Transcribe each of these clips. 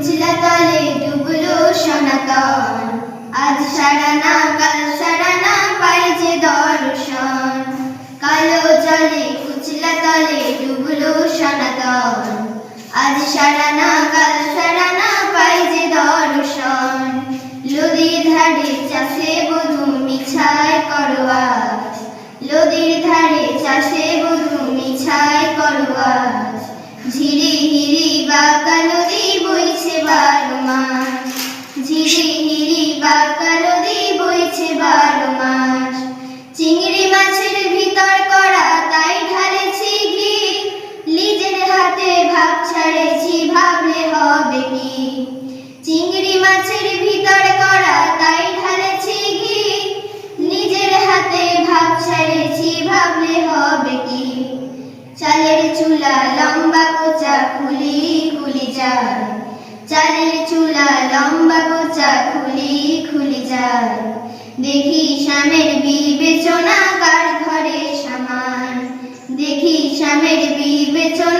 কুচলা তলে ডুবলো সনাতন। আজ সারানা, কাল সারানা, পাই যে দর্শন। কালো জলে কুচলা তলে ডুবলো সনাতন। আজ সারানা, কাল সারানা, পাই যে দর্শন। নদীর ধারে চাষে বধু মিছায় করোয়াজ নদীর ধারে চাষে বধু মিছায় করোয়াজ ঝিরি হাতে ভাব ছাড়েছি, ভাবলে হবে কি? চিংড়ি মাছের ভিতর করা তাই ঢালেছি ঘি। নিজের হাতে ভাব ছেড়েছি, ভাবলে হবে কি? চালের চুলা লম্বা কোচা, খুলি খুলি যায়। চালের চুলা লম্বা কোচা, খুলি খুলি যায়। দেখি স্বামের বিবেচনা কার ঘরে সামান দেখি স্বামের বিবেচনা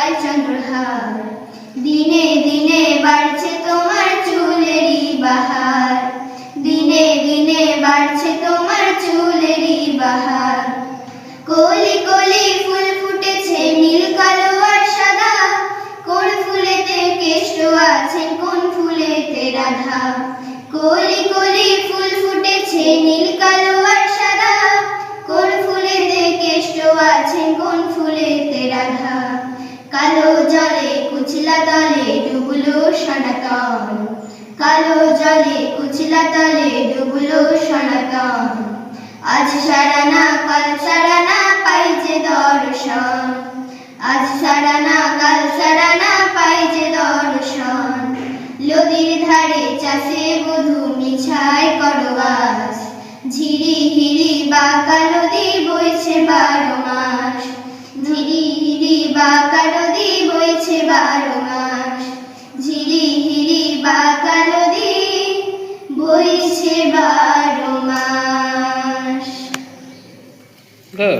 নীল কালো আর সাদা। কোন ফুলেতে কেষ্ট আছেন, কোন জলে কুচলা তলে ডুবলো সনাতন। আজ সারানা, কাল সারানা, পাই যে দর্শন। আজ সারানা, কাল সারানা, পাই যে দর্শন। নদীর ধারে চাষে বইছে বারো মাস Good.